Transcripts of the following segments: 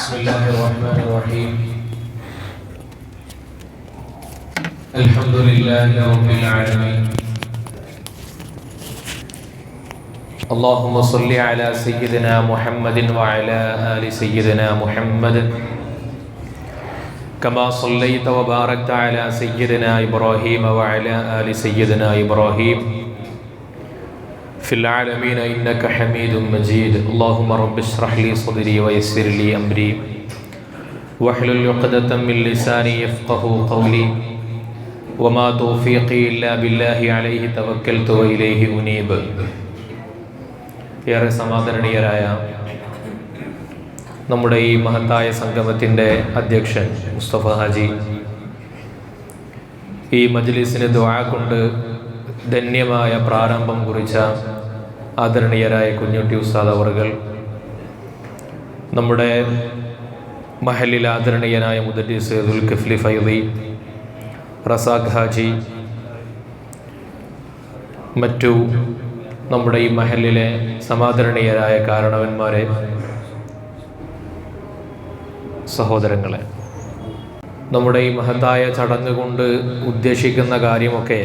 بسم الله الرحمن الرحيم الحمد لله رب العالمين اللهم صل على سيدنا محمد وعلى آل سيدنا محمد كما صليت وباركت على سيدنا إبراهيم وعلى آل سيدنا إبراهيم في العالمين إنك حميد مجيد اللهم رب اشرح لي صدري ويسر لي أمري واحلل عقدة من لساني يفقه قولي وما توفيقي إلا بالله عليه توكلت وإليه أنيب ഏറെ സമാദരണീയരായ നമ്മുടെ ഈ മഹത്തായ സംഗമത്തിൻ്റെ അധ്യക്ഷൻ മുസ്തഫ ഹാജി ഈ മജ്ലിസിന് ദ്വാ കൊണ്ട് ധന്യമായ പ്രാരംഭം കുറിച്ച ആദരണീയരായ കുഞ്ഞുട്ടി ഉസ്താദ് അവർകൾ നമ്മുടെ മഹലിൽ ആദരണീയനായ മുദ്രി സൈദുൽ കിഫ്ലി ഫൈദി റസാഖ് ഹാജി മറ്റു നമ്മുടെ ഈ മഹലിലെ സമാദരണീയരായ കാരണവന്മാരെ സഹോദരങ്ങളെ നമ്മുടെ ഈ മഹത്തായ ചടങ്ങ് കൊണ്ട് ഉദ്ദേശിക്കുന്ന കാര്യമൊക്കെ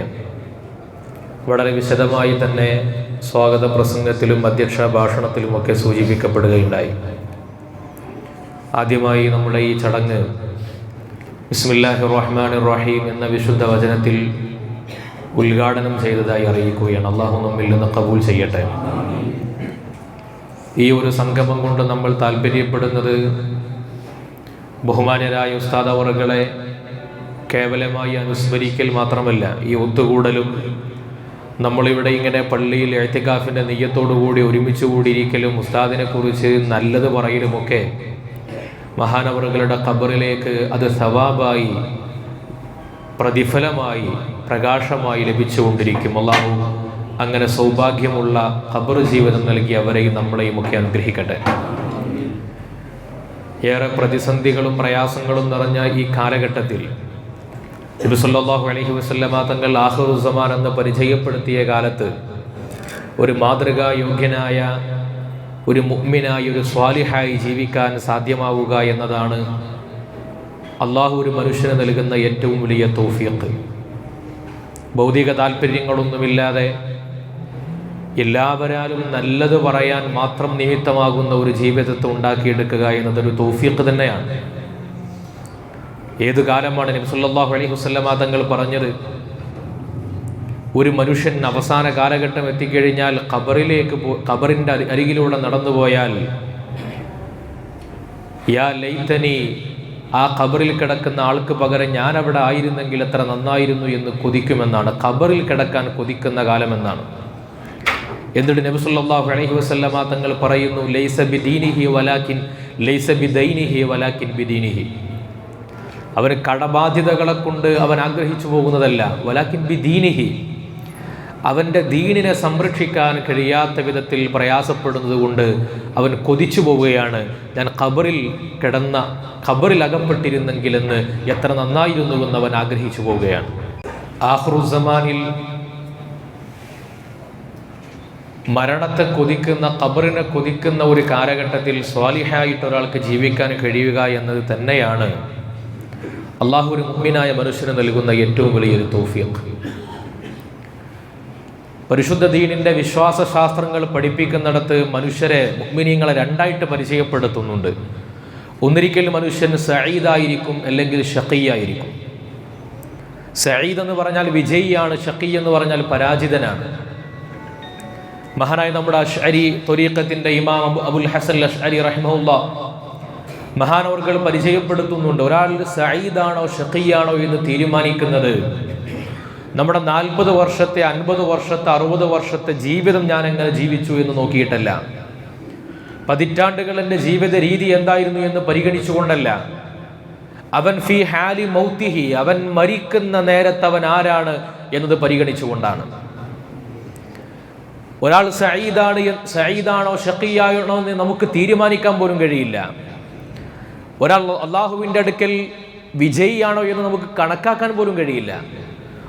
വളരെ വിശദമായി തന്നെ സ്വാഗത പ്രസംഗത്തിലും അധ്യക്ഷ ഭാഷണത്തിലുമൊക്കെ സൂചിപ്പിക്കപ്പെടുകയുണ്ടായി. ആദ്യമായി നമ്മുടെ ഈ ചടങ്ങ് ബിസ്മില്ലാഹി റഹ്മാൻ റഹീം എന്ന വിശുദ്ധ വചനത്തിൽ ഉദ്ഘാടനം ചെയ്തതായി അറിയിക്കുകയാണ്. അള്ളാഹു നമ്മിൽ നിന്ന് കബൂൽ ചെയ്യട്ടെ. ഈ ഒരു സംഗമം കൊണ്ട് നമ്മൾ താല്പര്യപ്പെടുന്നത് ബഹുമാനരായ ഉസ്താദ് അവറുകളെ കേവലമായി അനുസ്മരിക്കൽ മാത്രമല്ല ഈ ഒത്തുകൂടലും നമ്മളിവിടെ ഇങ്ങനെ പള്ളിയിൽ എഴുത്തിക്കാഫിന്റെ നെയ്യത്തോടുകൂടി ഒരുമിച്ച് കൂടിയിരിക്കലും ഉസ്താദിനെ കുറിച്ച് നല്ലത് പറയലുമൊക്കെ മഹാനവറുകളുടെ ഖബറിലേക്ക് അത് സവാബായി പ്രതിഫലമായി പ്രകാശമായി ലഭിച്ചുകൊണ്ടിരിക്കും. അള്ളാഹു അങ്ങനെ സൗഭാഗ്യമുള്ള ഖബർ ജീവിതം നൽകി അവരെയും നമ്മളെയും ഒക്കെ അനുഗ്രഹിക്കട്ടെ. ഏറെ പ്രതിസന്ധികളും പ്രയാസങ്ങളും നിറഞ്ഞ ഈ കാലഘട്ടത്തിൽ നബിസല്ലാഹു അലഹി വസ്ലമ തങ്ങൾ ആഹുസമാൻ എന്ന് പരിചയപ്പെടുത്തിയ കാലത്ത് ഒരു മാതൃകാ യോഗ്യനായ ഒരു മുഗ്മിനായി ഒരു സ്വാലിഹായി ജീവിക്കാൻ സാധ്യമാവുക എന്നതാണ് അള്ളാഹു ഒരു മനുഷ്യന് നൽകുന്ന ഏറ്റവും വലിയ തോഫിയത്ത് ഭൗതിക താല്പര്യങ്ങളൊന്നുമില്ലാതെ എല്ലാവരാലും നല്ലത് പറയാൻ മാത്രം നിമിത്തമാകുന്ന ഒരു ജീവിതത്തെ ഉണ്ടാക്കിയെടുക്കുക എന്നതൊരു തോഫിയത്ത് തന്നെയാണ്. ഏതു കാലമാണ് നബ്സുല്ലാഹു അലൈഹി വസ്ലമ തങ്ങൾ പറഞ്ഞത്? ഒരു മനുഷ്യൻ അവസാന കാലഘട്ടം എത്തിക്കഴിഞ്ഞാൽ ഖബറിലേക്ക് പോ ഖബറിന്റെ അരികിലൂടെ നടന്നുപോയാൽ യാ ലൈത്തനി ആ ഖബറിൽ കിടക്കുന്ന ആൾക്ക് പകരം ഞാൻ അവിടെ ആയിരുന്നെങ്കിൽ എത്ര നന്നായിരുന്നു എന്ന് കൊതിക്കുമെന്നാണ്. ഖബറിൽ കിടക്കാൻ കൊതിക്കുന്ന കാലമെന്നാണ്. എന്നിട്ട് നബി സല്ലല്ലാഹു അലൈഹി വസല്ലമ തങ്ങൾ പറയുന്നു ലൈസ ബിദീനിഹി വലാക്കിൻ ലൈസ ബിദൈനിഹി വലാക്കിൻ ബിദീനിഹി അവന് കടബാധ്യതകളെ കൊണ്ട് അവൻ ആഗ്രഹിച്ചു പോകുന്നതല്ല. വലാക്കിൻ ബിദീനിഹി അവന്റെ ദീനിനെ സംരക്ഷിക്കാൻ കഴിയാത്ത വിധത്തിൽ പ്രയാസപ്പെടുന്നത് കൊണ്ട് അവൻ കൊതിച്ചു പോവുകയാണ്. ഞാൻ ഖബറിൽ കിടന്ന ഖബറിൽ അകപ്പെട്ടിരുന്നെങ്കിലെന്ന് എത്ര നന്നായിരുന്നുവെന്ന് അവൻ ആഗ്രഹിച്ചു പോവുകയാണ്. ആഹ്റുസമാനിൽ മരണത്തെ കൊതിക്കുന്ന ഖബറിനെ കൊതിക്കുന്ന ഒരു കാലഘട്ടത്തിൽ സ്വാലിഹായിട്ട് ഒരാൾക്ക് ജീവിക്കാൻ കഴിയുക എന്നത് തന്നെയാണ് അള്ളാഹു ഒരു മുമ്മിനായ മനുഷ്യന് നൽകുന്ന ഏറ്റവും വലിയൊരു തോഫിയത്ത് പരിശുദ്ധ ദീനിന്റെ വിശ്വാസശാസ്ത്രങ്ങൾ പഠിപ്പിക്കുന്നിടത്ത് മനുഷ്യരെ മുഗ്മിനീങ്ങളെ രണ്ടായിട്ട് പരിചയപ്പെടുത്തുന്നുണ്ട്. ഒന്നിരിക്കൽ മനുഷ്യൻ സഹീദായിരിക്കും അല്ലെങ്കിൽ ഷക്കീയായിരിക്കും സഈദ് എന്ന് പറഞ്ഞാൽ വിജയിയാണ് ഷക്കീ എന്ന് പറഞ്ഞാൽ പരാജിതനാണ്. മഹാനായ നമ്മുടെ അഷ്അരി തൊരീഖത്തിന്റെ ഇമാം അബു അബുൽ ഹസൻ അഷ്അരി റഹിമുല്ല മഹാനവർകൾ പരിചയപ്പെടുത്തുന്നുണ്ട്. ഒരാൾ സഈദാണോ ഷക്കിയാണോ എന്ന് തീരുമാനിക്കുന്നത്. നമ്മുടെ നാൽപ്പത് വർഷത്തെ അൻപത് വർഷത്തെ അറുപത് വർഷത്തെ ജീവിതം ഞാൻ എങ്ങനെ ജീവിച്ചു എന്ന് നോക്കിയിട്ടല്ല. പതിറ്റാണ്ടുകൾ എന്റെ ജീവിത രീതി എന്തായിരുന്നു എന്ന് പരിഗണിച്ചുകൊണ്ടല്ല. അവൻ ഫി ഹാലി മൗത്തിഹി അവൻ മരിക്കുന്ന നേരത്ത് അവൻ ആരാണ് എന്നത് പരിഗണിച്ചുകൊണ്ടാണ്. ഒരാൾ സയ്യിദാണ് സയ്യിദാണോ ഷക്കിയാണോ എന്ന് നമുക്ക് തീരുമാനിക്കാൻ പോലും കഴിയില്ല. ഒരാൾ അള്ളാഹുവിന്റെ അടുക്കൽ വിജയിയാണോ എന്ന് നമുക്ക് കണക്കാക്കാൻ പോലും കഴിയില്ല.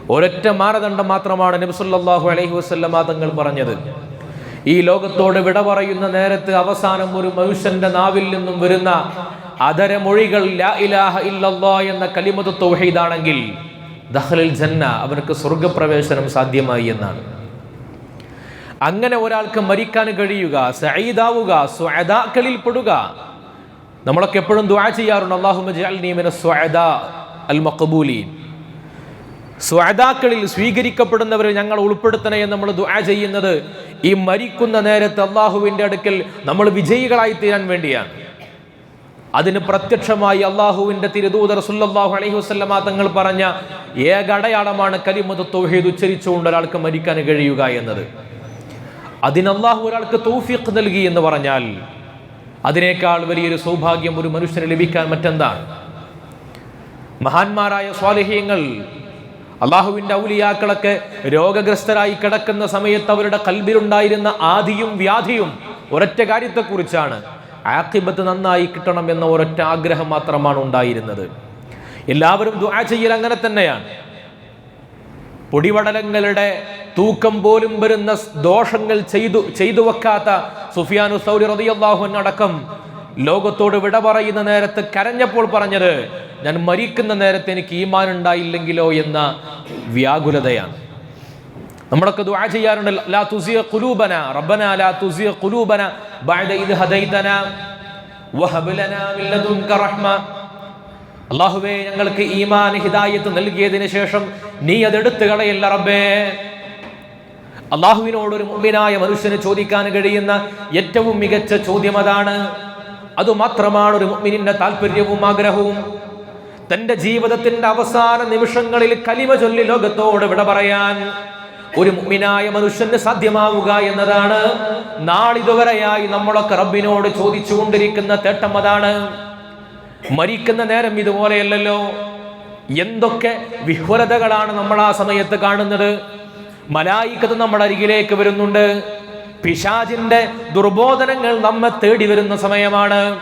ഒരൊറ്റ മാനദണ്ഡം മാത്രമാണ് നബ്സല്ലാഹു അലൈഹി വസ്ലമ തങ്ങൾ പറഞ്ഞത്. ഈ ലോകത്തോട് വിട പറയുന്ന നേരത്ത് അവസാനം ഒരു മനുഷ്യന്റെ നാവിൽ നിന്നും വരുന്ന അതരമൊഴികൾ ലാ ഇലാഹ എന്ന കലിമത് തൗഹീദാണെങ്കിൽ ദഹ്ലിൽ ജന്ന അവർക്ക് സ്വർഗപ്രവേശനം സാധ്യമായി എന്നാണ്. അങ്ങനെ ഒരാൾക്ക് മരിക്കാൻ കഴിയുക സഈദാവുക സ്വയതാക്കളിൽ പെടുക നമ്മളൊക്കെ എപ്പോഴും ദുആ ചെയ്യാറുണ്ട്. അല്ലാഹുമ്മ ജഅൽനി മിന സ്വാദാ അൽ സ്വാദാക്കളിൽ സ്വീകരിക്കപ്പെടുന്നവരെ ഞങ്ങൾ ഉൾപ്പെടുത്തണേ എന്ന് നമ്മൾ ദുആ ചെയ്യുന്നത് ഈ മരിക്കുന്ന നേരത്തെ അള്ളാഹുവിന്റെ അടുക്കൽ നമ്മൾ വിജയികളായി തീരാൻ വേണ്ടിയാണ്. അതിന് പ്രത്യക്ഷമായി അള്ളാഹുവിന്റെ തിരുദൂതർ സുല്ലാഹു അലഹി വസല്ലമ തങ്ങൾ പറഞ്ഞ ഏക അടയാളമാണ് കലിമത്ത് തൗഹീദ് ഉച്ചരിച്ചുകൊണ്ട് ഒരാൾക്ക് മരിക്കാൻ കഴിയുക എന്നത്. അതിന് ഒരാൾക്ക് തൗഫീഖ് നൽകി എന്ന് പറഞ്ഞാൽ അതിനേക്കാൾ വലിയൊരു സൗഭാഗ്യം ഒരു മനുഷ്യന് ലഭിക്കാൻ മറ്റെന്താണ്? മഹാന്മാരായ സ്വാലിഹ്യങ്ങൾ അള്ളാഹുവിന്റെ ഔലിയാക്കളൊക്കെ രോഗഗ്രസ്തരായി കിടക്കുന്ന സമയത്ത് അവരുടെ കൽബിലുണ്ടായിരുന്ന ആദിയും വ്യാധിയും ഒരൊറ്റ കാര്യത്തെക്കുറിച്ചാണ്. ആക്കിബത്ത് നന്നായി കിട്ടണം എന്ന ഒരൊറ്റ ആഗ്രഹം മാത്രമാണ് ഉണ്ടായിരുന്നത്. എല്ലാവരും ദുആ ചെയ്യൽ അങ്ങനെ തന്നെയാണ്. പൊടിപടലങ്ങളുടെ തൂക്കം പോലും വരുന്ന ദോഷങ്ങൾ ചെയ്തു ചെയ്തു വെക്കാത്ത സുഫിയാനു സൗരി റതിയല്ലാഹു അടക്കം ലോകത്തോട് വിട പറയുന്ന നേരത്ത് കരഞ്ഞപ്പോൾ പറഞ്ഞത് ഞാൻ മരിക്കുന്ന നേരത്ത് എനിക്ക് ഈമാൻ ഉണ്ടായില്ലെങ്കിലോ എന്ന വ്യാകുലതയാണ്. നമ്മളൊക്കെ ദുആ ചെയ്യാറുണ്ട് ലാ തുസിയ ലാ തുസിയ ബഅദ ഇദ് ലനാ മിൻ ലദുൻക റഹ്മ. അള്ളാഹുവേ ഞങ്ങൾക്ക് ഈമാൻ ഹിദായത്ത് നൽകിയതിന് ശേഷം നീ അതെടുത്തു കളയില്ല റബ്ബേ. അള്ളാഹുവിനോട് ഒരു മുമ്പിനായ മനുഷ്യന് ചോദിക്കാൻ കഴിയുന്ന ഏറ്റവും മികച്ച ചോദ്യം അതാണ്. അതുമാത്രമാണ് ഒരു മുമ്മിനിന്റെ താല്പര്യവും ആഗ്രഹവും. തന്റെ ജീവിതത്തിന്റെ അവസാന നിമിഷങ്ങളിൽ കലിമ ചൊല്ലി ലോകത്തോട് വിട പറയാൻ ഒരു മുമ്മിനായ മനുഷ്യന് സാധ്യമാവുക എന്നതാണ്. നാളിതുവരെയായി നമ്മളൊക്കെ റബ്ബിനോട് ചോദിച്ചുകൊണ്ടിരിക്കുന്ന തേട്ടം അതാണ്. മരിക്കുന്ന നേരം ഇതുപോലെയല്ലല്ലോ. എന്തൊക്കെ വിഹ്വലതകളാണ് നമ്മൾ ആ സമയത്ത് കാണുന്നത്? മലായിക്കത്ത് നമ്മുടെ അരികിലേക്ക് വരുന്നുണ്ട്. പിശാചിന്റെ ദുർബോധനങ്ങൾ നമ്മെ തേടി വരുന്ന സമയമാണ്.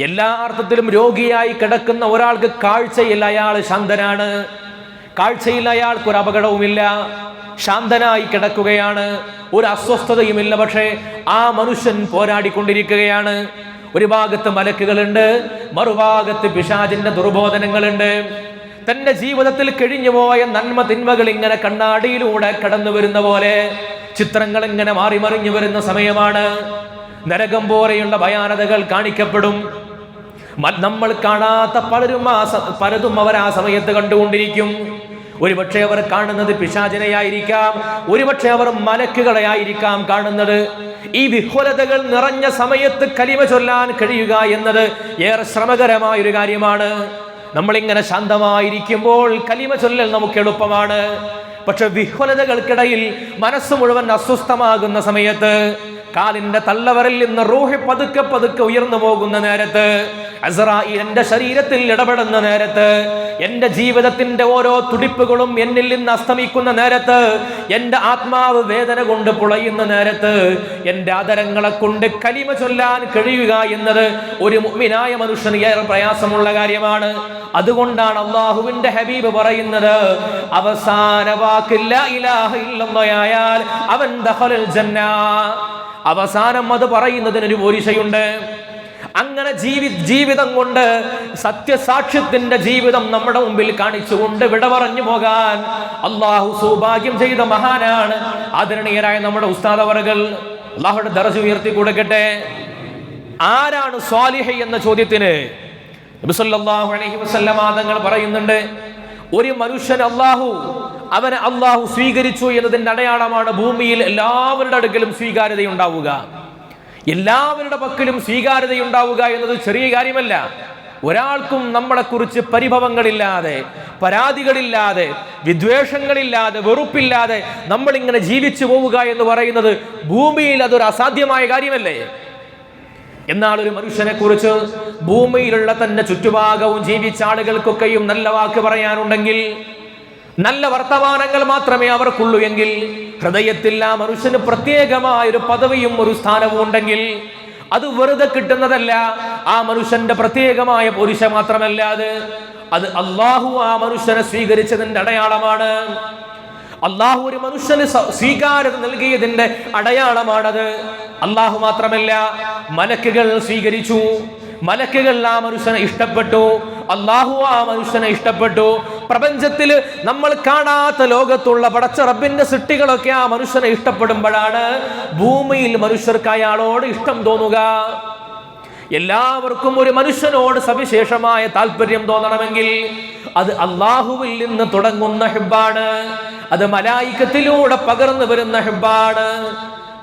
എല്ലാ അർത്ഥത്തിലും രോഗിയായി കിടക്കുന്ന ഒരാൾക്ക് കാഴ്ചയിൽ അയാൾ ശാന്തനാണ്. കാഴ്ചയിൽ അയാൾക്ക് ഒരു അപകടവുമില്ല. ശാന്തനായി കിടക്കുകയാണ്. ഒരു അസ്വസ്ഥതയുമില്ല പക്ഷേ ആ മനുഷ്യൻ പോരാടിക്കൊണ്ടിരിക്കുകയാണ്. ഒരു ഭാഗത്ത് മലക്കുകളുണ്ട് മറുഭാഗത്ത് പിശാചിന്റെ ദുർബോധനങ്ങളുണ്ട്. തന്റെ ജീവിതത്തിൽ കഴിഞ്ഞുപോയ നന്മ തിന്മകൾ ഇങ്ങനെ കണ്ണാടിയിലൂടെ കടന്നു വരുന്ന പോലെ ചിത്രങ്ങൾ ഇങ്ങനെ മാറി മറിഞ്ഞു വരുന്ന സമയമാണ്. നരകം പോലെയുള്ള ഭയാനതകൾ കാണിക്കപ്പെടും. നമ്മൾ കാണാത്ത പലരും ആ പലതും അവർ ആ സമയത്ത് കണ്ടുകൊണ്ടിരിക്കും. ഒരുപക്ഷെ അവർ കാണുന്നത് പിശാചിനെയായിരിക്കാം ഒരുപക്ഷെ അവർ മലക്കുകളെ ആയിരിക്കാം കാണുന്നത്. ഈ വിഹ്വലതകൾ നിറഞ്ഞ സമയത്ത് കലിമ ചൊല്ലാൻ കഴിയുക എന്നത് ഏറെ ശ്രമകരമായ ഒരു കാര്യമാണ്. നമ്മളിങ്ങനെ ശാന്തമായിരിക്കുമ്പോൾ കലിമ ചൊല്ലൽ നമുക്ക് എളുപ്പമാണ്. പക്ഷെ വിഹ്വലതകൾക്കിടയിൽ മനസ്സ് മുഴുവൻ അസ്വസ്ഥമാകുന്ന സമയത്ത് കാലിന്റെ തള്ളവരിൽ നിന്ന് റൂഹി പതുക്കെ പതുക്കെ ഉയർന്നു പോകുന്ന നേരത്ത് അസറായിൽ എന്റെ ശരീരത്തിൽ ഇടപെടുന്ന നേരത്ത് എന്റെ ജീവിതത്തിന്റെ ഓരോ തുടിപ്പുകളും എന്നിൽ നിന്ന് അസ്തമിക്കുന്ന നേരത്ത് എന്റെ ആത്മാവ് വേദന കൊണ്ട് പുളയുന്ന നേരത്ത് എന്റെ ആദരങ്ങളെ കൊണ്ട് കലിമ ചൊല്ലാൻ കഴിയുക എന്നത് ഒരു മുഅ്മിനായ മനുഷ്യന് ഏറെ പ്രയാസമുള്ള കാര്യമാണ്. അതുകൊണ്ടാണ് അള്ളാഹുവിന്റെ ഹബീബ് പറയുന്നത് അവസാന വാക്കില്ല ഇലാഹ ഇല്ലെന്നയാൽ അവൻ ദഹലൽ ജന്ന. അവസാനം അത് പറയുന്നതിനൊരു പോരിശയുണ്ട്. അങ്ങനെ ജീവി ജീവിതം കൊണ്ട് സത്യസാക്ഷ്യത്തിന്റെ ജീവിതം നമ്മുടെ മുമ്പിൽ കാണിച്ചുകൊണ്ട് വിട പറഞ്ഞു പോകാൻ അള്ളാഹു സൗഭാഗ്യം ചെയ്ത മഹാനാണ്. ആദരണീയരായ നമ്മുടെ ഉസ്താദവറുകൾ അള്ളാഹുടെ ദറസ് ഉയർത്തി കൊടുക്കട്ടെ. ആരാണ് സ്വാലിഹ എന്ന ചോദ്യത്തിന് നബി സല്ലല്ലാഹു അലൈഹി വസല്ലമ തങ്ങൾ പറയുന്നുണ്ട് ഒരു മനുഷ്യൻ അള്ളാഹു അവനെ അള്ളാഹു സ്വീകരിച്ചു എന്നതിന്റെ അടയാളമാണ് ഭൂമിയിൽ എല്ലാവരുടെ അടുക്കലും സ്വീകാര്യതയുണ്ടാവുക. എല്ലാവരുടെ പക്കലും സ്വീകാര്യതയുണ്ടാവുക എന്നത് ചെറിയ കാര്യമല്ല. ഒരാൾക്കും നമ്മളെക്കുറിച്ച് പരിഭവങ്ങളില്ലാതെ പരാതികളില്ലാതെ വിദ്വേഷങ്ങളില്ലാതെ വെറുപ്പില്ലാതെ നമ്മളിങ്ങനെ ജീവിച്ചു പോവുക എന്ന് പറയുന്നത് ഭൂമിയിൽ അതൊരു അസാധ്യമായ കാര്യമല്ലേ? എന്നാൽ ഒരു മനുഷ്യനെ കുറിച്ച് ഭൂമിയിലുള്ള തന്റെ ചുറ്റുഭാഗവും ജീവിച്ച ആളുകൾക്കൊക്കെയും നല്ല വാക്ക് പറയാനുണ്ടെങ്കിൽ നല്ല വർത്തമാനങ്ങൾ മാത്രമേ അവർക്കുള്ളൂ എങ്കിൽ ഹൃദയത്തിൽ ആ മനുഷ്യന് പ്രത്യേകമായ ഒരു പദവിയും ഒരു സ്ഥാനവും ഉണ്ടെങ്കിൽ അത് വെറുതെ കിട്ടുന്നതല്ല. ആ മനുഷ്യന്റെ പ്രത്യേകമായ പുരുഷ മാത്രമല്ല അത്. അള്ളാഹു ആ മനുഷ്യനെ സ്വീകരിച്ചതിന്റെ അടയാളമാണ്. അള്ളാഹു ഒരു മനുഷ്യന് സ്വീകാരം നൽകിയതിന്റെ അടയാളമാണത്. അള്ളാഹു മാത്രമല്ല മലക്കുകൾ സ്വീകരിച്ചു. മലക്കുകൾ ആ മനുഷ്യനെ ഇഷ്ടപ്പെട്ടു. അള്ളാഹു ആ മനുഷ്യനെ ഇഷ്ടപ്പെട്ടു. പ്രപഞ്ചത്തിൽ നമ്മൾ കാണാത്ത ലോകത്തുള്ള പടച്ച റബ്ബിന്റെ സൃഷ്ടികളൊക്കെ ആ മനുഷ്യനെ ഇഷ്ടപ്പെടുമ്പോഴാണ് ഭൂമിയിൽ മനുഷ്യർക്ക് അയാളോട് ഇഷ്ടം തോന്നുക. എല്ലാവർക്കും ഒരു മനുഷ്യനോട് സവിശേഷമായ താല്പര്യം തോന്നണമെങ്കിൽ അത് അള്ളാഹുവിൽ നിന്ന് തുടങ്ങുന്ന ഹിബാണ് അത് മലായിക്കത്തിലൂടെ പകർന്നു വരുന്ന ഹിബാണ്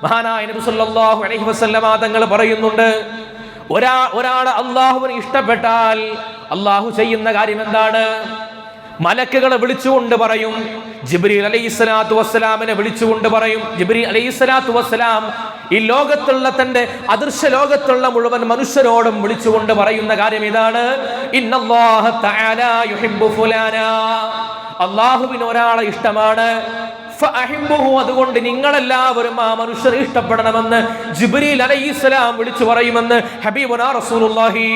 മഹാനായ നബി സല്ലല്ലാഹു അലൈഹി വസല്ലമ തങ്ങൾ പറയുന്നുണ്ട് ഒരാ ഒരാൾ അള്ളാഹുവിന് ഇഷ്ടപ്പെട്ടാൽ അള്ളാഹു ചെയ്യുന്ന കാര്യം എന്താണ്? മലക്കുകളെ വിളിച്ചുകൊണ്ട് പറയും. ജിബ്രീൽ അലൈഹി സ്വലാത്തു വസ്സലാമിനെ വിളിച്ചുകൊണ്ട് പറയും. ജിബ്രി അലൈഹി സ്വലാത്തു വസ്സലാം ഈ ലോകത്തുള്ള തന്റെ അദൃശ്യ ലോകത്തുള്ള മുഴുവൻ മനുഷ്യരോടും വിളിച്ചുകൊണ്ട് പറയുന്ന കാര്യം ഇതാണ്. അള്ളാഹുവിന് ഒരാളെ ഇഷ്ടമാണ്. അതുകൊണ്ട് നിങ്ങളെല്ലാവരും ആ മനുഷ്യരെ ഇഷ്ടപ്പെടണമെന്ന് ജിബ്രീൽ അലൈഹിസ്സലാം വിളിച്ചു പറയുമെന്ന് ഹബീബുനാ റസൂലുള്ളാഹി.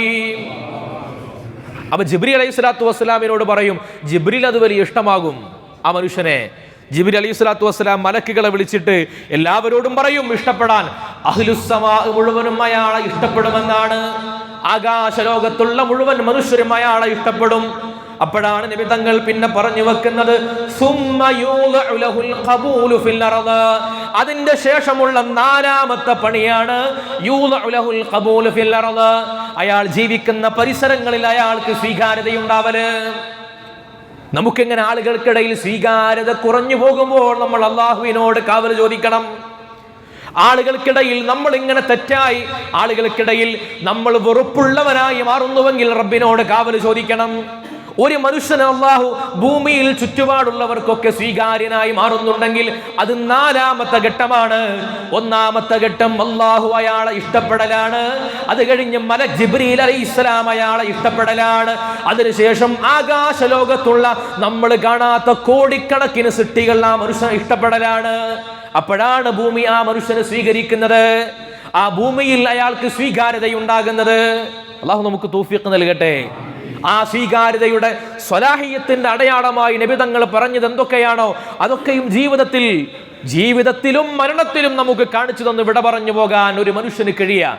അപ്പൊ ജിബ്രി അലൈഹി സ്വലാത്തു വസ്സലാമിനോട് പറയും ജിബ്രിൽ അത് വലിയ ഇഷ്ടമാകും. ആ മനുഷ്യനെ ജിബിൽ അലൈഹി സ്വലാത്തു വസ്സലാം മലക്കുകളെ വിളിച്ചിട്ട് എല്ലാവരോടും പറയും ഇഷ്ടപ്പെടാൻ അഹ്ലുസമാ മുഴുവനും അയാളെ ഇഷ്ടപ്പെടുമെന്നാണ്. ആകാശലോകത്തുള്ള മുഴുവൻ മനുഷ്യരും അയാളെ ഇഷ്ടപ്പെടും. അപ്പോഴാണ് നബി തങ്ങൾ പിന്നെ പറഞ്ഞു വെക്കുന്നത്. അതിന്റെ ശേഷമുള്ള നാലാമത്തെ പണിയാണ്. അയാൾ ജീവിക്കുന്ന പരിസരങ്ങളിൽ അയാൾക്ക് സ്വീകാര്യതയുണ്ടാവൽ നമുക്കിങ്ങനെ ആളുകൾക്കിടയിൽ സ്വീകാര്യത കുറഞ്ഞു പോകുമ്പോൾ നമ്മൾ അള്ളാഹുവിനോട് കാവൽ ചോദിക്കണം ആളുകൾക്കിടയിൽ നമ്മൾ ഇങ്ങനെ തെറ്റായി ആളുകൾക്കിടയിൽ നമ്മൾ വെറുപ്പുള്ളവനായി മാറുന്നുവെങ്കിൽ റബ്ബിനോട് കാവൽ ചോദിക്കണം ഒരു മനുഷ്യൻ അള്ളാഹു ഭൂമിയിൽ ചുറ്റുപാടുള്ളവർക്കൊക്കെ സ്വീകാര്യനായി മാറുന്നുണ്ടെങ്കിൽ അത് നാലാമത്തെ ഘട്ടമാണ്. ഒന്നാമത്തെ ഘട്ടം അള്ളാഹു അയാളെ ഇഷ്ടപ്പെടലാണ്. അത് കഴിഞ്ഞ് മല ജിബ്രീൽ അലൈഹി ഇസ്ലാം അയാളെ ഇഷ്ടപ്പെടലാണ്. അതിനുശേഷം ആകാശ ലോകത്തുള്ള നമ്മൾ കാണാത്ത കോടിക്കണക്കിന് സൃഷ്ടികൾ ആ മനുഷ്യൻ ഇഷ്ടപ്പെടലാണ്. അപ്പോഴാണ് ഭൂമി ആ മനുഷ്യനെ സ്വീകരിക്കുന്നത്. ആ ഭൂമിയിൽ അയാൾക്ക് സ്വീകാര്യതയുണ്ടാകുന്നത്. അള്ളാഹു നമുക്ക് തൗഫീഖ് നൽകട്ടെ. ആ സ്വീകാര്യതയുടെ സ്വലാഹിയത്തിന്റെ അടയാളമായി നബിതങ്ങൾ പറഞ്ഞത് എന്തൊക്കെയാണോ അതൊക്കെയും ജീവിതത്തിൽ ജീവിതത്തിലും മരണത്തിലും നമുക്ക് കാണിച്ചു തന്ന് വിട പറഞ്ഞു പോകാൻ ഒരു മനുഷ്യന് കഴിയ.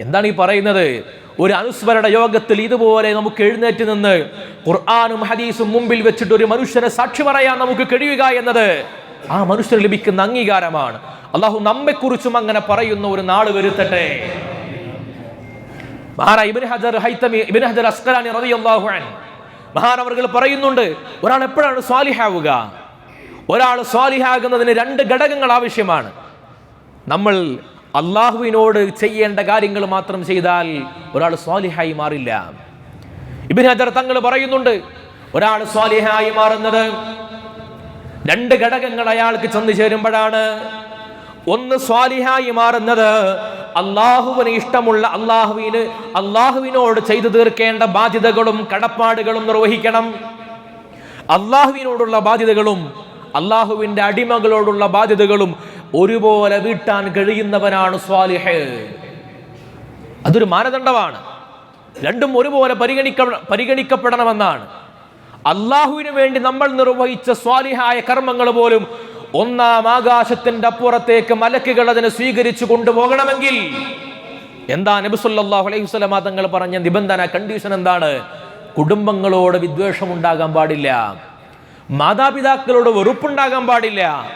എന്താണ് ഈ പറയുന്നത്? ഒരു അനുസ്മരണ യോഗത്തിൽ ഇതുപോലെ നമുക്ക് എഴുന്നേറ്റ് നിന്ന് ഖുർആാനും ഹദീസും മുമ്പിൽ വെച്ചിട്ട് ഒരു മനുഷ്യനെ സാക്ഷി പറയാൻ നമുക്ക് കഴിയുക എന്നത് ആ മനുഷ്യന് ലഭിക്കുന്ന അംഗീകാരമാണ്. അള്ളാഹു നമ്മെക്കുറിച്ചും അങ്ങനെ പറയുന്ന ഒരു നാൾ വരുത്തട്ടെ. മഹാന ഹജർ ഹജർ അൻഹു. മഹാനവർകൾ പറയുന്നുണ്ട് ഒരാൾ എപ്പോഴാണ് സ്വാലിഹാവുക? ഒരാൾ സ്വാലിഹാകുന്നതിന് രണ്ട് ഘടകങ്ങൾ ആവശ്യമാണ്. നമ്മൾ അള്ളാഹുവിനോട് ചെയ്യേണ്ട കാര്യങ്ങൾ മാത്രം ചെയ്താൽ ഒരാൾ സ്വാലിഹായി മാറില്ല. ഇബിൻ ഹജർ തങ്ങൾ പറയുന്നുണ്ട് ഒരാൾ സ്വാലിഹായി മാറുന്നത് രണ്ട് ഘടകങ്ങൾ അയാൾക്ക് ചെന്നു ചേരുമ്പോഴാണ് ഒന്ന് സ്വാലിഹായി മാറുന്നത് അള്ളാഹുവിന് ഇഷ്ടമുള്ള അള്ളാഹുവിന് അള്ളാഹുവിനോട് ചെയ്തു തീർക്കേണ്ട ബാധ്യതകളും കടപ്പാടുകളും നിർവഹിക്കണം. അള്ളാഹുവിനോടുള്ള ബാധ്യതകളും അള്ളാഹുവിന്റെ അടിമകളോടുള്ള ബാധ്യതകളും ഒരുപോലെ വീട്ടാൻ കഴിയുന്നവനാണ് സ്വാലിഹ്. അതൊരു മാനദണ്ഡമാണ്. രണ്ടും ഒരുപോലെ പരിഗണിക്ക പരിഗണിക്കപ്പെടണമെന്നാണ്. അള്ളാഹുവിന് വേണ്ടി നമ്മൾ നിർവഹിച്ച സ്വാലിഹായ കർമ്മങ്ങൾ പോലും ഒന്നാം ആകാശത്തിന്റെ അപ്പുറത്തേക്ക് മലക്കുകൾ അതിനെ സ്വീകരിച്ചു കൊണ്ടുപോകണമെങ്കിൽ എന്താ നബിസുല്ലാഹു അലൈഹി സ്വലമാ തങ്ങൾ പറഞ്ഞ നിബന്ധന കണ്ടീഷൻ എന്താണ്? കുടുംബങ്ങളോട് വിദ്വേഷം ഉണ്ടാകാൻ പാടില്ല. മാതാപിതാക്കളോട് വെറുപ്പുണ്ടാകാൻ പാടില്ല.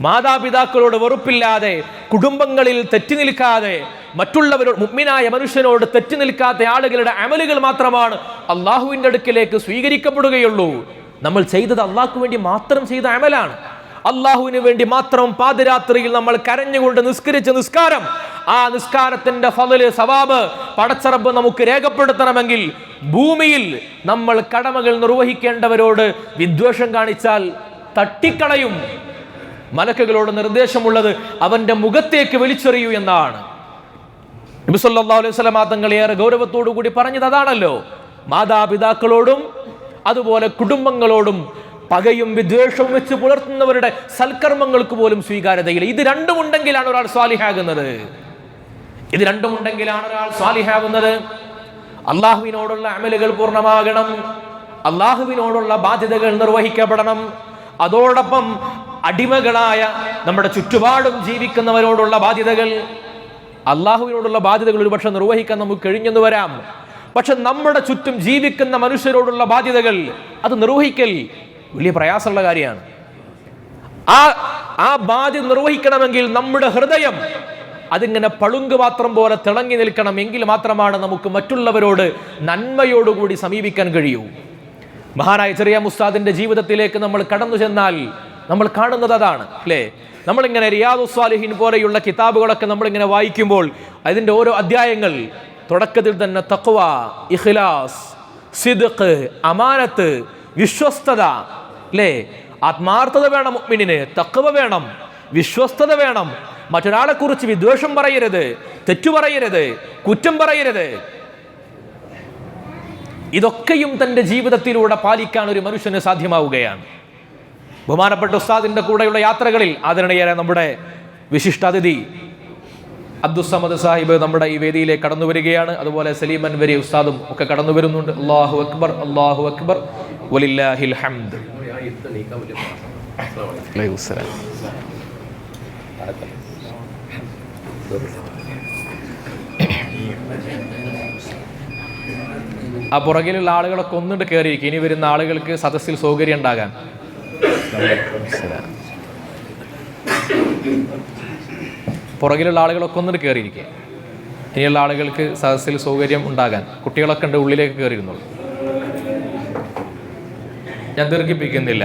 മാതാപിതാക്കളോട് വെറുപ്പില്ലാതെ കുടുംബങ്ങളിൽ തെറ്റി നിൽക്കാതെ മറ്റുള്ളവരോട് മുഗ്മിനായ മനുഷ്യനോട് തെറ്റി നിൽക്കാത്ത ആളുകളുടെ അമലുകൾ മാത്രമാണ് അള്ളാഹുവിന്റെ അടുക്കിലേക്ക് സ്വീകരിക്കപ്പെടുകയുള്ളൂ. നമ്മൾ ചെയ്തത് അള്ളാഹ്ക്ക് വേണ്ടി മാത്രം ചെയ്ത അമലാണ്. അള്ളാഹുവിന് വേണ്ടി മാത്രം പാതിരാത്രിയിൽ നമ്മൾ കരഞ്ഞുകൊണ്ട് നിസ്കരിച്ച നിസ്കാരം. ആ നിസ്കാരത്തിന്റെ ഫലല് സവാബ് പടച്ചറബ് നമുക്ക് രേഖപ്പെടുത്തണമെങ്കിൽ ഭൂമിയിൽ നമ്മൾ കടമകൾ നിർവഹിക്കേണ്ടവരോട് വിദ്വേഷം കാണിച്ചാൽ തട്ടിക്കളയും. മലക്കുകളോട് നിർദ്ദേശമുള്ളത് അവന്റെ മുഖത്തേക്ക് വിളിച്ചെറിയൂ എന്നാണ്. നബിസല്ലാ അലൈഹി തങ്ങൾ ഏറെ ഗൗരവത്തോടു കൂടി പറഞ്ഞത് അതാണല്ലോ. മാതാപിതാക്കളോടും അതുപോലെ കുടുംബങ്ങളോടും പകയും വിദ്വേഷവും വെച്ച് പുലർത്തുന്നവരുടെ സൽക്കർമ്മങ്ങൾക്ക് പോലും സ്വീകാര്യതയില്ല. ഇത് രണ്ടുമുണ്ടെങ്കിലാണ് ഒരാൾ സ്വാലിഹാകുന്നത്. ഇത് രണ്ടുമുണ്ടെങ്കിലാണ് ഒരാൾ സ്വാലിഹാകുന്നത്. അള്ളാഹുവിനോടുള്ള അമലുകൾ പൂർണമാകണം. അള്ളാഹുവിനോടുള്ള ബാധ്യതകൾ നിർവഹിക്കപ്പെടണം. അതോടൊപ്പം അടിമകളായ നമ്മുടെ ചുറ്റുപാടും ജീവിക്കുന്നവരോടുള്ള ബാധ്യതകൾ അള്ളാഹുവിനോടുള്ള ബാധ്യതകൾ ഒരുപക്ഷെ നിർവഹിക്കാൻ നമുക്ക് കഴിഞ്ഞെന്ന് വരാം. പക്ഷെ നമ്മുടെ ചുറ്റും ജീവിക്കുന്ന മനുഷ്യരോടുള്ള ബാധ്യതകൾ അത് നിർവഹിക്കൽ വലിയ പ്രയാസമുള്ള കാര്യമാണ്. ആ ആ ബാധ്യത നിർവഹിക്കണമെങ്കിൽ നമ്മുടെ ഹൃദയം അതിങ്ങനെ പളുങ്ക് മാത്രം പോലെ തിളങ്ങി നിൽക്കണം. എങ്കിൽ മാത്രമാണ് നമുക്ക് മറ്റുള്ളവരോട് നന്മയോടുകൂടി സമീപിക്കാൻ കഴിയൂ. മഹാനായ ചെറിയ മുസ്താദിന്റെ ജീവിതത്തിലേക്ക് നമ്മൾ കടന്നു ചെന്നാൽ നമ്മൾ കാണുന്നത് അതാണ് അല്ലേ? നമ്മളിങ്ങനെ റിയാദു സ്വാലിഹിൻ പോലെയുള്ള കിതാബുകളൊക്കെ നമ്മളിങ്ങനെ വായിക്കുമ്പോൾ അതിന്റെ ഓരോ അധ്യായങ്ങൾ തുടക്കത്തിൽ തന്നെ തക്വ ഇഖ്ലാസ് സിദ്ഖ് അമാനത്ത് വിശ്വസ്തത അല്ലേ? ആത്മാർത്ഥത വേണം മുഅ്മിനിന് തക്കവ വേണം വിശ്വസ്തത വേണം. മറ്റൊരാളെ കുറിച്ച് വിദ്വേഷം പറയരുത് തെറ്റു പറയരുത് കുറ്റം പറയരുത്. ഇതൊക്കെയും തന്റെ ജീവിതത്തിലൂടെ പാലിക്കാൻ ഒരു മനുഷ്യന് സാധ്യമാവുകയാണ്. ബഹുമാനപ്പെട്ട ഉസ്താദിന്റെ കൂടെയുള്ള യാത്രകളിൽ ആദരണീയരായ നമ്മുടെ വിശിഷ്ടാതിഥി അബ്ദുസമദ് സാഹിബ് നമ്മുടെ ഈ വേദിയിലേക്ക് കടന്നു വരികയാണ്. അതുപോലെ സലീം അൻവരി ഉസ്താദും ഒക്കെ കടന്നു വരുന്നുണ്ട്. അള്ളാഹു അക്ബർ അള്ളാഹു അക്ബർ. വലില്ലാഹിൽ ഹംദ്. അലൈഹി വസ്സലാം. ആ പുറകിലുള്ള ആളുകളൊക്കെ കൊന്നിട്ട് കയറിയിരിക്കും ഇനി വരുന്ന ആളുകൾക്ക് സദസ്സിൽ സൗകര്യം ഉണ്ടാകാൻ. പുറകിലുള്ള ആളുകളൊക്കെ ഒന്നിട്ട് കയറിയിരിക്കുക ഇനിയുള്ള ആളുകൾക്ക് സദസ്സിൽ സൗകര്യം ഉണ്ടാകാൻ. കുട്ടികളൊക്കെ ഉണ്ട് ഉള്ളിലേക്ക് കയറിയിരുന്നുള്ളൂ ഞാൻ ദീർഘിപ്പിക്കുന്നില്ല.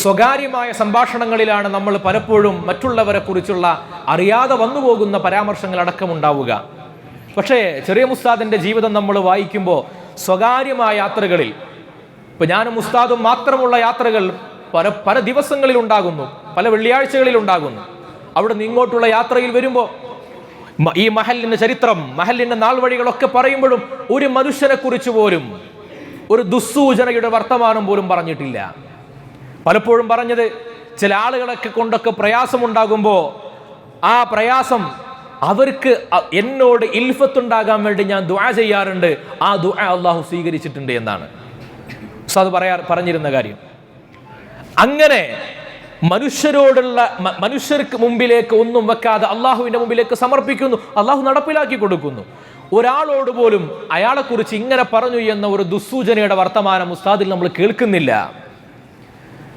സ്വകാര്യമായ സംഭാഷണങ്ങളിലാണ് നമ്മൾ പലപ്പോഴും മറ്റുള്ളവരെ കുറിച്ചുള്ള അറിയാതെ വന്നുപോകുന്ന പരാമർശങ്ങൾ അടക്കമുണ്ടാവുക പക്ഷേ ചെറിയ മുസ്താദിന്റെ ജീവിതം നമ്മൾ വായിക്കുമ്പോൾ സ്വകാര്യമായ യാത്രകളിൽ ഇപ്പൊ ഞാനും മുസ്താദും മാത്രമുള്ള യാത്രകൾ പല പല ദിവസങ്ങളിൽ ഉണ്ടാകുന്നു പല വെള്ളിയാഴ്ചകളിൽ ഉണ്ടാകുന്നു. അവിടെ നിന്ന് ഇങ്ങോട്ടുള്ള യാത്രയിൽ വരുമ്പോൾ ഈ മഹലിന്റെ ചരിത്രം മഹലിന്റെ നാൾ വഴികളൊക്കെ പറയുമ്പോഴും ഒരു മനുഷ്യനെക്കുറിച്ച് പോലും ഒരു ദുസ്സൂചനയുടെ വർത്തമാനം പോലും പറഞ്ഞിട്ടില്ല. പലപ്പോഴും പറഞ്ഞത് ചില ആളുകളൊക്കെ കൊണ്ടൊക്കെ പ്രയാസമുണ്ടാകുമ്പോൾ ആ പ്രയാസം അവർക്ക് എന്നോട് ഇൽഫത്തുണ്ടാകാൻ വേണ്ടി ഞാൻ ദുആ ചെയ്യാറുണ്ട്. ആ ദുആ അള്ളാഹു സ്വീകരിച്ചിട്ടുണ്ട് എന്നാണ്. ഉസ്താദ് പറയാ പറഞ്ഞിരുന്ന കാര്യം. അങ്ങനെ മനുഷ്യരോടുള്ള മനുഷ്യർക്ക് മുമ്പിലേക്ക് ഒന്നും വെക്കാതെ അള്ളാഹുവിന്റെ മുമ്പിലേക്ക് സമർപ്പിക്കുന്നു. അള്ളാഹു നടപ്പിലാക്കി കൊടുക്കുന്നു. ഒരാളോട് പോലും അയാളെക്കുറിച്ച് ഇങ്ങനെ പറഞ്ഞു എന്ന ഒരു ദുസ്സൂചനയുടെ വർത്തമാനം ഉസ്താദിൽ നമ്മൾ കേൾക്കുന്നില്ല.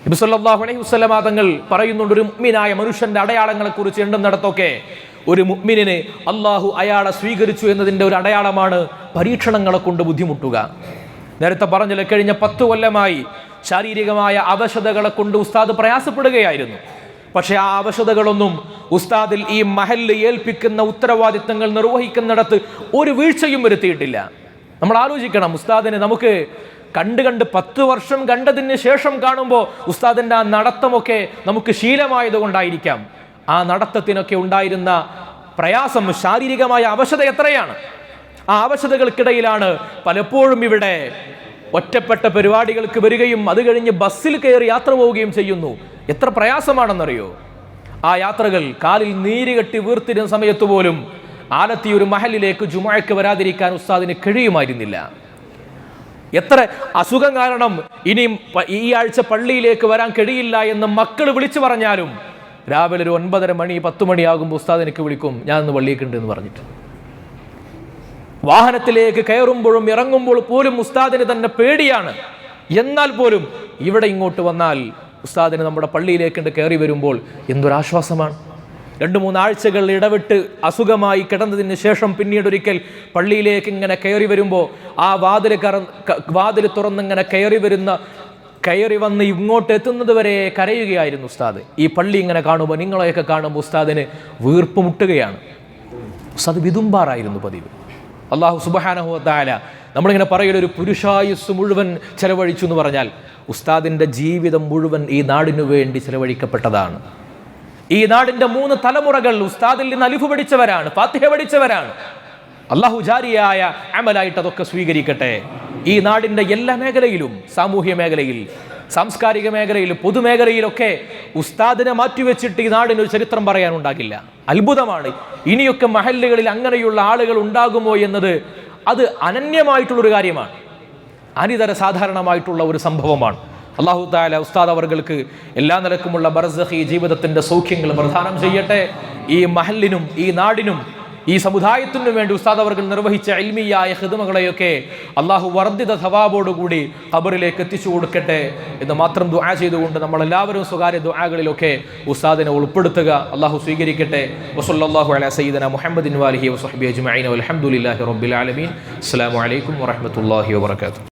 നബിസല്ലാഹു അലൈഹി വസ്ലമ തങ്ങൾ പറയുന്നുണ്ട് ഒരു മുഗ്മിനായ മനുഷ്യന്റെ അടയാളങ്ങളെ കുറിച്ച് എണ്ണുന്നിടത്തൊക്കെ ഒരു മുഗ്മിനെ അള്ളാഹു അയാളെ സ്വീകരിച്ചു എന്നതിന്റെ ഒരു അടയാളമാണ് പരീക്ഷണങ്ങളെ കൊണ്ട് ബുദ്ധിമുട്ടുക. നേരത്തെ പറഞ്ഞില്ല കഴിഞ്ഞ പത്ത് കൊല്ലമായി ശാരീരികമായ അവശതകളെ കൊണ്ട് ഉസ്താദ് പ്രയാസപ്പെടുകയായിരുന്നു. പക്ഷേ ആ അവശതകളൊന്നും ഉസ്താദിൽ ഈ മഹല്ല് ഏൽപ്പിക്കുന്ന ഉത്തരവാദിത്തങ്ങൾ നിർവഹിക്കുന്നിടത്ത് ഒരു വീഴ്ചയും വരുത്തിയിട്ടില്ല. നമ്മൾ ആലോചിക്കണം ഉസ്താദിനെ നമുക്ക് കണ്ട് കണ്ട് പത്ത് വർഷം കണ്ടതിന് ശേഷം കാണുമ്പോൾ ഉസ്താദിന്റെ ആ നടത്തമൊക്കെ നമുക്ക് ശീലമായത് കൊണ്ടായിരിക്കാം ആ നടത്തത്തിനൊക്കെ ഉണ്ടായിരുന്ന പ്രയാസം ശാരീരികമായ അവശത എത്രയാണ്? ആ അവശതകൾക്കിടയിലാണ് പലപ്പോഴും ഇവിടെ ഒറ്റപ്പെട്ട പരിപാടികൾക്ക് വരികയും അത് കഴിഞ്ഞ് ബസ്സിൽ കയറി യാത്ര പോവുകയും ചെയ്യുന്നു. എത്ര പ്രയാസമാണെന്നറിയോ? ആ യാത്രകൾ കാലിൽ നീര് കെട്ടി വീർത്തിരുന്ന സമയത്ത് പോലും ആലത്തി ഒരു മഹലിലേക്ക് ജുമാക്ക് വരാതിരിക്കാൻ ഉസ്താദിന് കഴിയുമായിരുന്നില്ല. എത്ര അസുഖം കാരണം ഇനിയും ഈ ആഴ്ച പള്ളിയിലേക്ക് വരാൻ കഴിയില്ല എന്ന് മക്കൾ വിളിച്ചു പറഞ്ഞാലും രാവിലെ ഒരു ഒൻപതര മണി പത്ത് മണിയാകുമ്പോൾ ഉസ്താദ് വിളിക്കും ഞാൻ ഇന്ന് പള്ളിയിലേക്ക് ഉണ്ട് എന്ന് പറഞ്ഞിട്ട്. വാഹനത്തിലേക്ക് കയറുമ്പോഴും ഇറങ്ങുമ്പോൾ പോലും ഉസ്താദിന് തന്നെ പേടിയാണ്. എന്നാൽ പോലും ഇവിടെ ഇങ്ങോട്ട് വന്നാൽ ഉസ്താദിന് നമ്മുടെ പള്ളിയിലേക്ക് കയറി വരുമ്പോൾ എന്തൊരാശ്വാസമാണ്. രണ്ട് മൂന്നാഴ്ചകൾ ഇടവിട്ട് അസുഖമായി കിടന്നതിന് ശേഷം പിന്നീട് ഒരിക്കൽ പള്ളിയിലേക്ക് ഇങ്ങനെ കയറി വരുമ്പോൾ ആ വാതിൽ കറ വാതിൽ തുറന്നിങ്ങനെ കയറി വരുന്ന കയറി വന്ന് ഇങ്ങോട്ട് എത്തുന്നത് വരെ കരയുകയായിരുന്നു ഉസ്താദ്. ഈ പള്ളി ഇങ്ങനെ കാണുമ്പോൾ നിങ്ങളെയൊക്കെ കാണുമ്പോൾ ഉസ്താദിന് വീർപ്പ് മുട്ടുകയാണ്. ഉസ്താദ് വിതുമ്പാറായിരുന്നു പതിവ്. അള്ളാഹു സുബഹാനഹുദാല നമ്മളിങ്ങനെ പറയുന്ന ഒരു പുരുഷായുസ് മുഴുവൻ ചെലവഴിച്ചു എന്ന് പറഞ്ഞാൽ ഉസ്താദിന്റെ ജീവിതം മുഴുവൻ ഈ നാടിനു വേണ്ടി ചെലവഴിക്കപ്പെട്ടതാണ്. ഈ നാടിന്റെ മൂന്ന് തലമുറകൾ ഉസ്താദിൽ നിന്ന് അലിഫ് പഠിച്ചവരാണ് ഫാത്തിഹ പഠിച്ചവരാണ്. അള്ളാഹു ജാരിയായ അമലായിട്ട് അതൊക്കെ സ്വീകരിക്കട്ടെ. ഈ നാടിന്റെ എല്ലാ മേഖലയിലും സാമൂഹ്യ മേഖലയിൽ സാംസ്കാരിക മേഖലയിൽ പൊതുമേഖലയിലൊക്കെ ഉസ്താദിനെ മാറ്റിവെച്ചിട്ട് ഈ നാടിന് ഒരു ചരിത്രം പറയാനുണ്ടാകില്ല. അത്ഭുതമാണ്. ഇനിയൊക്കെ മഹല്ലുകളിൽ അങ്ങനെയുള്ള ആളുകൾ ഉണ്ടാകുമോ എന്നത് അത് അനന്യമായിട്ടുള്ളൊരു കാര്യമാണ്. അനിതര സാധാരണമായിട്ടുള്ള ഒരു സംഭവമാണ്. അള്ളാഹു താല ഉസ്താദ് അവർക്ക് എല്ലാ നിലക്കുമുള്ള ബർസഹി ജീവിതത്തിന്റെ സൗഖ്യങ്ങൾ പ്രധാനം ചെയ്യട്ടെ. ഈ മഹല്ലിനും ഈ നാടിനും ഈ സമുദായത്തിനു വേണ്ടി ഉസ്താദ് അവർ നിർവഹിച്ച എൽമിയായ ഹിദമകളെയൊക്കെ അള്ളാഹു വർദ്ധിത സവാബോടുകൂടി ഖബറിലേക്ക് എത്തിച്ചു കൊടുക്കട്ടെ എന്ന് മാത്രം ദുആ ചെയ്തുകൊണ്ട് നമ്മളെല്ലാവരും സ്വകാര്യ ദുആകളിലൊക്കെ ഉസ്താദിനെ ഉൾപ്പെടുത്തുക. അള്ളാഹു സ്വീകരിക്കട്ടെ. വസല്ലാഹു അല സയ്യിദന മുഹമ്മദിൻ വാലിഹി വസഹബി അജ്മഈൻ. അലഹമുല്ലാഹി റബ്ബിൽ ആലമീൻ. അസ്സലാമു അലൈക്കും വറഹ്മത്തുള്ളാഹി വബറകാതുഹു